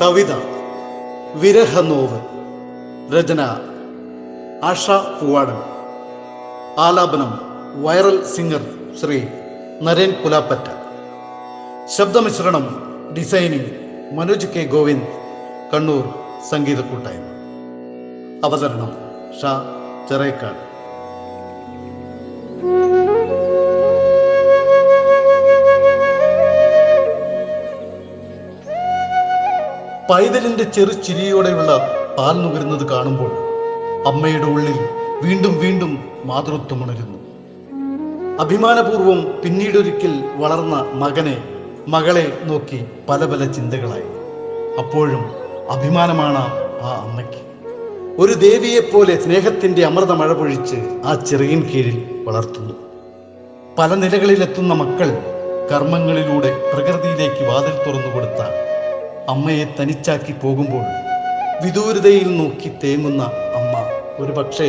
കവിത വിരഹനോവ് രചന ആഷ പൂവാടൻ. ആലാപനം viral singer Shri Naren Pulappatta. ശബ്ദമിശ്രണം designing Manoj K Govind Kannur സംഗീത കൂട്ടായ്മ. അവതരണം ഷാ ചെറേക്കാട്. പൈതലിന്റെ ചെറു ചിരിയോടെയുള്ള പാൽ നുകരുന്നത് കാണുമ്പോൾ അമ്മയുടെ ഉള്ളിൽ വീണ്ടും വീണ്ടും മാതൃത്വം ഉണരുന്നു അഭിമാനപൂർവം പിന്നീടൊരിക്കൽ വളർന്ന മകനെ മകളെ നോക്കി പല പല ചിന്തകളായി. അപ്പോഴും അഭിമാനമാണ് ആ അമ്മയ്ക്ക്. ഒരു ദേവിയെപ്പോലെ സ്നേഹത്തിന്റെ അമൃത മഴ പൊഴിച്ച് ആ ചെറിയൻ കീഴിൽ വളർത്തുന്നു. പല നിലകളിലെത്തുന്ന മക്കൾ കർമ്മങ്ങളിലൂടെ പ്രകൃതിയിലേക്ക് വാതിൽ തുറന്നു കൊടുത്ത അമ്മയെ തനിച്ചാക്കി പോകുമ്പോൾ വിദൂരതയിൽ നോക്കി തേങ്ങുന്ന അമ്മ ഒരു പക്ഷേ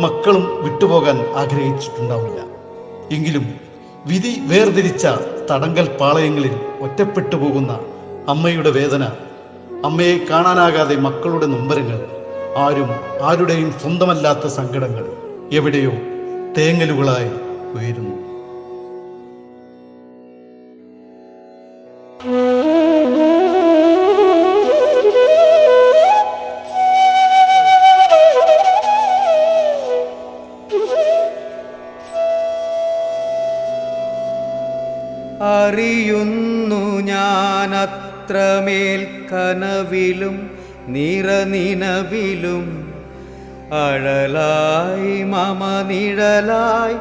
മക്കളും വിട്ടുപോകാൻ ആഗ്രഹിച്ചിട്ടുണ്ടാവില്ല. എങ്കിലും വിധി വേർതിരിച്ച തടങ്കൽ പാളയങ്ങളിൽ ഒറ്റപ്പെട്ടു പോകുന്ന അമ്മയുടെ വേദന അമ്മയെ കാണാനാകാതെ മക്കളുടെ നൊമ്പരങ്ങൾ ആരും ആരുടെയും സ്വന്തമല്ലാത്ത സങ്കടങ്ങൾ എവിടെയോ തേങ്ങലുകളായി ഉയരുന്നു. അറിയുന്നു ഞാനത്രമേൽ കനവിലും നിറനിനവിലും. അഴലായി മമ നിഴലായി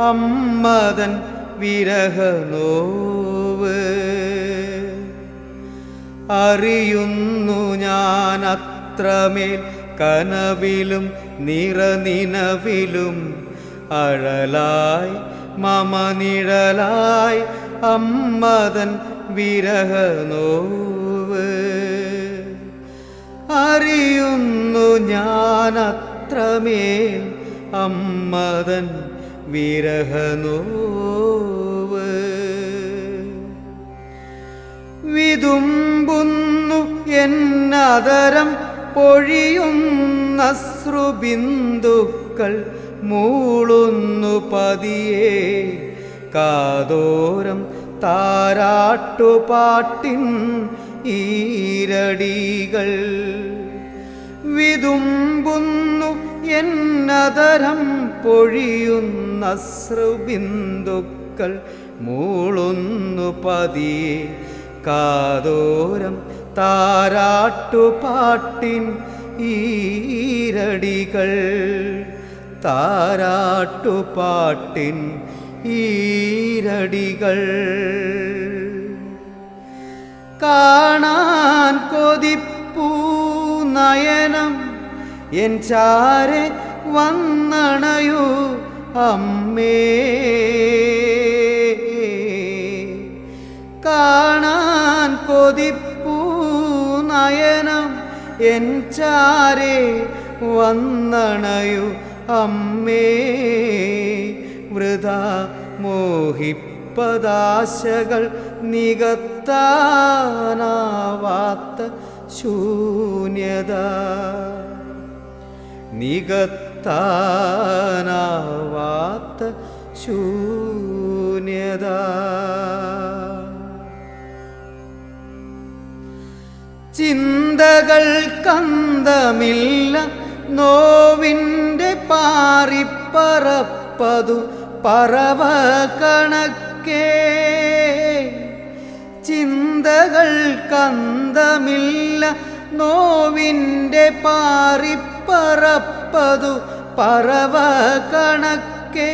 അമ്മതൻ വിരഹനോവ്. അറിയുന്നു ഞാൻ അത്രമേൽ കനവിലും നിറനിനവിലും. അഴലായി മമ നിഴലായി അമ്മതൻ വിരഹനോവ് അറിയുന്നു ഞാൻ അത്രമേൽ അമ്മതൻ വിരഹനോവ് വിതുമ്പുന്നു എന്നതരം പൊഴിയുന്ന ശ്രുബിന്ദുക്കൾ മൂളുന്നു പതിയെ. കാതോരം താരാട്ടുപാട്ടിൻ ഈരടികൾ. വിതുമ്പുന്നു എന്നതരം പൊഴിയുന്ന ശ്രുബിന്ദുക്കൾ മൂളുന്നു പതിയെ കാതോരം താരാട്ടുപാട്ടിൻ ഈരടികൾ. താരാട്ടുപാട്ടിൻ ഈരടികൾ. കാണാൻ കൊതിപ്പൂ നയനം എൻ ചാരെ വന്നണയൂ അമ്മേ. കാണാൻ കൊതിപ്പൂ നയനം എൻ ചാരെ വന്നണയു അമ്മേ. വൃത മോഹിപ്പദാശകൾ നികത്താനാവാത്ത ശൂന്യത. നികത്താനാവാത്ത ശൂന്യത. ചിന്തകൾ കന്തമില്ല നോവിന്റെ പാറിപ്പറപ്പതു പറവ കണക്കേ ചിന്തകൾ കന്തമില്ല നോവിന്റെ പാറിപ്പറപ്പതു പറവ കണക്കെ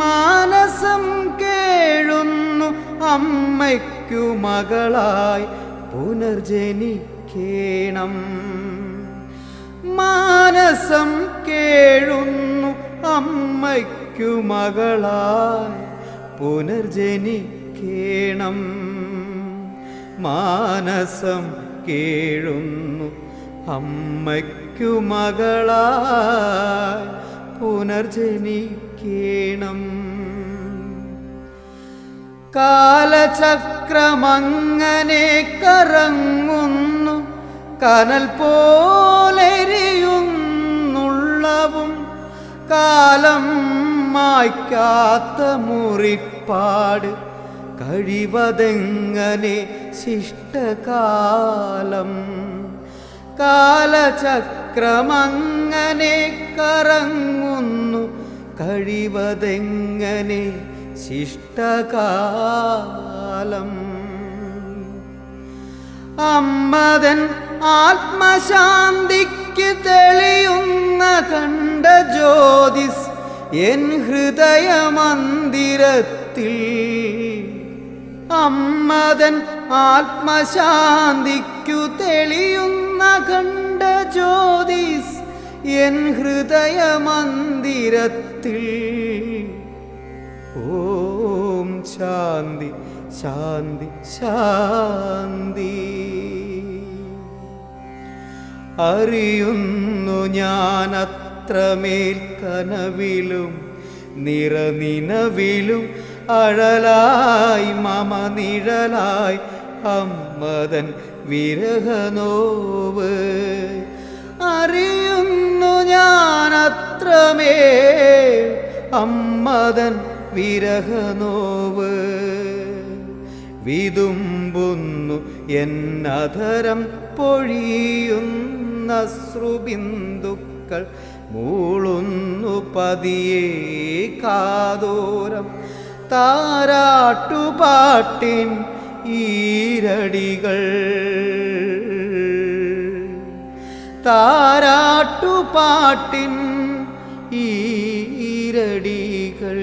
മാനസം കേഴുന്നു അമ്മയ്ക്കു മകളായി പുനർജനിക്കേണം. മാനസം കേഴുന്നു അമ്മയ്ക്കു മകളായി പുനർജനിക്കേണം. മാനസം കേഴുന്നു അമ്മയ്ക്കു മകളായി പുനർജനിക്കേണം. കാലചക്രമങ്ങനെ കറങ്ങുന്നു കനൽ പോലെരിയുന്നുള്ളവും കാലം മായ്ക്കാത്ത മുറിപ്പാട് കഴിവതെങ്ങനെ ശിഷ്ടകാലം? കാലചക്രമങ്ങനെ കറങ്ങുന്നു കഴിവതെങ്ങനെ ശിഷ്ടകാലം? അമ്മതൻ ആത്മശാന്തിക്ക് തെളിയുന്ന കണ്ട ജ്യോതിസ് എൻ ഹൃദയമന്ദിരത്തിൽ അമ്മതൻ ആത്മശാന്തിക്കു തെളിയുന്ന കണ്ട ജ്യോതിസ് എൻ ഹൃദയമന്ദിരത്തിൽ. ഓം ശാന്തി ശാന്തി ശാന്തി. അറിയുന്നു ഞാൻ അത്രമേൽ കനവിലും നിറനിനവിലും അഴലായി മമ നിഴലായി അമ്മതൻ വിരഹനോവ്. അറിയുന്നു ഞാൻ അമ്മതൻ വിരഹനോവ്. വിതുമ്പുന്നു എന്നധരം പൊഴിയുന്ന ശ്രുബിന്ദുക്കൾ മൂളുന്നു പതിയെ കാതോരം. താരാട്ടുപാട്ടിൻ ഈരടികൾ. താരാട്ടുപാട്ടിൻ ഈരടികൾ.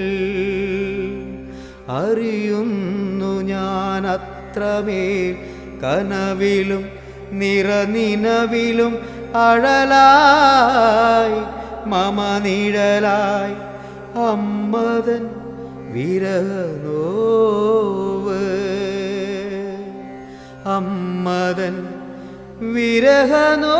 അറിയുന്നു ഞാൻ അത്രമേൽ കനവിലും നിറനിനവിലും അഴലായി മമ നിഴലായി അമ്മതൻ വിരഹനോവ്. അമ്മതൻ വിരഹനോ